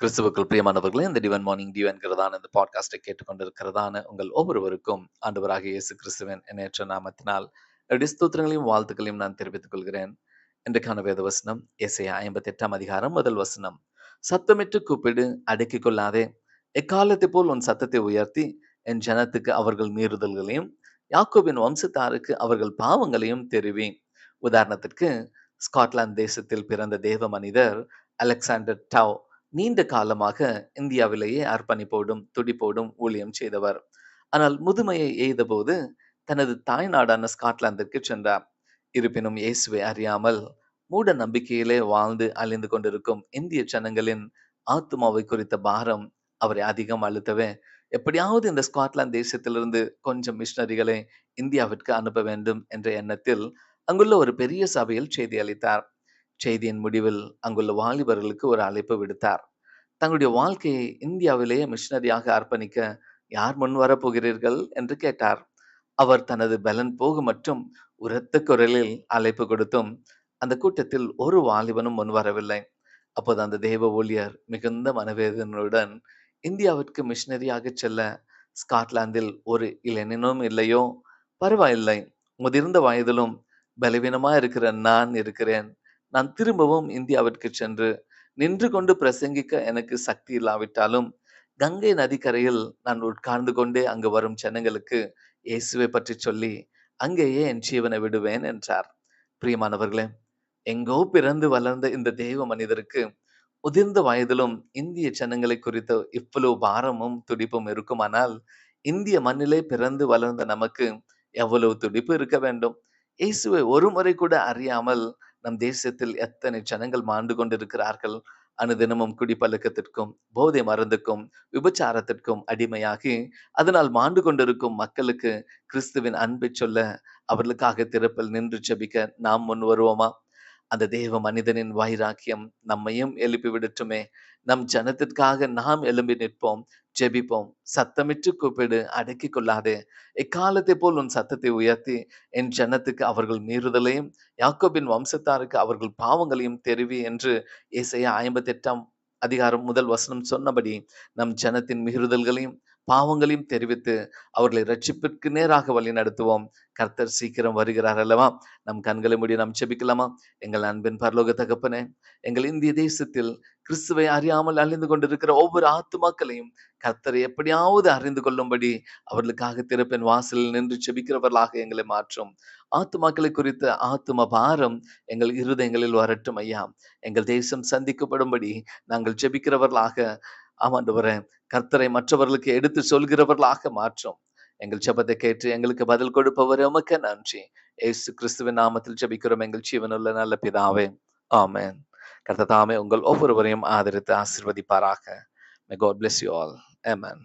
கிறிஸ்துவுக்குள் பிரியமானவர்களே இந்த டிவன் மார்னிங் டிவ் என்கிறதான இந்த பாட்காஸ்டை கேட்டுக்கொண்டிருக்கிறதான உங்கள் ஒவ்வொருவருக்கும் ஆண்டவராக இயேசு கிறிஸ்துவன் என்ற நாமத்தினால் ஸ்தோத்திரங்களையும் வாழ்த்துக்களையும் நான் தெரிவித்துக் கொள்கிறேன். இன்றைக்கான வேத வசனம் இசையா ஐம்பத்தி எட்டாம் அதிகாரம் முதல் வசனம். சத்தமிட்டு கூப்பிடு அடக்கிக் கொள்ளாதே. எக்காலத்தை போல் உன் சத்தத்தை உயர்த்தி என் ஜனத்துக்கு அவர்கள் மீறுதல்களையும் யாக்கோபின் வம்சத்தாருக்கு அவர்கள் பாவங்களையும் தெரிவி. உதாரணத்திற்கு ஸ்காட்லாந்து தேசத்தில் பிறந்த தேவ மனிதர் அலெக்சாண்டர் டவ் நீண்ட காலமாக இந்தியாவிலேயே அர்ப்பணிப்போடும் துடிப்போடும் ஊழியம் செய்தவர். ஆனால் முதுமையை எய்தபோது தனது தாய்நாடான ஸ்காட்லாந்திற்கு சென்றார். இருப்பினும் இயேசுவை அறியாமல் மூட நம்பிக்கையிலே வாழ்ந்து அழிந்து கொண்டிருக்கும் இந்திய ஜனங்களின் ஆத்மாவை குறித்த பாரம் அவரை அதிகம் அழுத்தவே எப்படியாவது இந்த ஸ்காட்லாந்து தேசத்திலிருந்து கொஞ்சம் மிஷினரிகளை இந்தியாவிற்கு அனுப்ப வேண்டும் என்ற எண்ணத்தில் அங்குள்ள ஒரு பெரிய சபையில் செய்தி அளித்தார். செய்தியின் முடிவில் அங்குள்ள வாலிபர்களுக்கு ஒரு அழைப்பு விடுத்தார். தங்களுடைய வாழ்க்கையை இந்தியாவிலேயே மிஷினரியாக அர்ப்பணிக்க யார் முன் வரப்போகிறீர்கள்? என்று கேட்டார். அவர் தனது பலன் போகு மற்றும் உரத்த குரலில் அழைப்பு கொடுத்தும் அந்த கூட்டத்தில் ஒரு வாலிபனும் முன் வரவில்லை. அப்போது அந்த தெய்வ ஊழியர் மிகுந்த மனவேதனையுடன் இந்தியாவிற்கு மிஷினரியாக செல்ல ஸ்காட்லாந்தில் ஒரு இளைஞனும் இல்லையோ? பரவாயில்லை. முதிர்ந்த வயதிலும் பலவீனமா இருக்கிற நான் இருக்கிறேன். நான் திரும்பவும் இந்தியாவிற்கு சென்று நின்று கொண்டு பிரசங்கிக்க எனக்கு சக்தி இல்லாவிட்டாலும் கங்கை நதிக்கரையில் நான் உட்கார்ந்து கொண்டே அங்கு வரும் ஜனங்களுக்கு இயேசுவை பற்றி சொல்லி அங்கேயே என் ஜீவனை விடுவேன் என்றார். பிரியமானவர்களே எங்கோ பிறந்து வளர்ந்த இந்த தெய்வ மனிதருக்கு முதிர்ந்த வயதிலும் இந்திய ஜனங்களை குறித்த இவ்வளவு பாரமும் துடிப்பும் இருக்குமானால் இந்திய மண்ணிலே பிறந்து வளர்ந்த நமக்கு எவ்வளவு துடிப்பு இருக்க வேண்டும்? இயேசுவை ஒரு முறை கூட அறியாமல் நம் தேசத்தில் எத்தனை ஜனங்கள் மாண்டு கொண்டிருக்கிறார்கள்? அனுதினமும் குடிப்பழக்கத்திற்கும் போதை மருந்துக்கும் விபச்சாரத்திற்கும் அடிமையாகி அதனால் மாண்டு கொண்டிருக்கும் மக்களுக்கு கிறிஸ்துவின் அன்பை சொல்ல அவர்களுக்காக திறப்பில் நின்று ஜபிக்க நாம் முன் வருவோமா? அந்த தேவ மனிதனின் வைராக்கியம் நம்மையும் எழுப்பி விடட்டுமே. நம் ஜனத்திற்காக நாம் எழும்பி நிற்போம் ஜெபிப்போம். சத்தமிட்டு கூப்பிடு அடக்கி கொள்ளாதே. எக்காலத்தை போல் உன் சத்தத்தை உயர்த்தி என் ஜனத்துக்கு அவர்கள் மீறுதலையும் யாக்கோபின் வம்சத்தாருக்கு அவர்கள் பாவங்களையும் தெரிவி என்று ஏசையா ஐம்பத்தி எட்டாம் அதிகாரம் முதல் வசனம் சொன்னபடி நம் ஜனத்தின் மிகுதல்களையும் பாவங்களையும் தெரிவித்து அவர்களை ரட்சிப்பிற்கு நேராக வழி நடத்துவோம். கர்த்தர் சீக்கிரம் வருகிறார் அல்லவா? நம் கண்களை மூடி நாம் செபிக்கலாமா எங்கள் அன்பின் பரலோக தகப்பனே எங்கள் இந்திய தேசத்தில் கிறிஸ்துவை அறியாமல் அழிந்து கொண்டிருக்கிற ஒவ்வொரு ஆத்துமாக்களையும் கர்த்தரை எப்படியாவது அறிந்து கொள்ளும்படி அவர்களுக்காக திறப்பின் வாசலில் நின்று செபிக்கிறவர்களாக எங்களை மாற்றும். ஆத்துமாக்களை குறித்த ஆத்தும பாரம் எங்கள் இருதயங்களில் வரட்டும் ஐயா. எங்கள் தேசம் சந்திக்கப்படும்படி நாங்கள் ஜெபிக்கிறவர்களாக ஆமாண்டவரே கர்த்தரை மற்றவர்களுக்கு எடுத்து சொல்கிறவர்களாக மாற்றும். எங்கள் ஜபத்தை கேட்டு எங்களுக்கு பதில் கொடுப்பவர் உமக்கு நன்றி. ஏசு கிறிஸ்துவின் நாமத்தில் ஜபிக்கிறோம். எங்கள் ஜீவனுள்ள நல்ல பிதாவே ஆமேன். கர்த்த தாமே உங்கள் ஒவ்வொருவரையும் ஆதரித்து ஆசிர்வதிப்பாராக. May God bless you all amen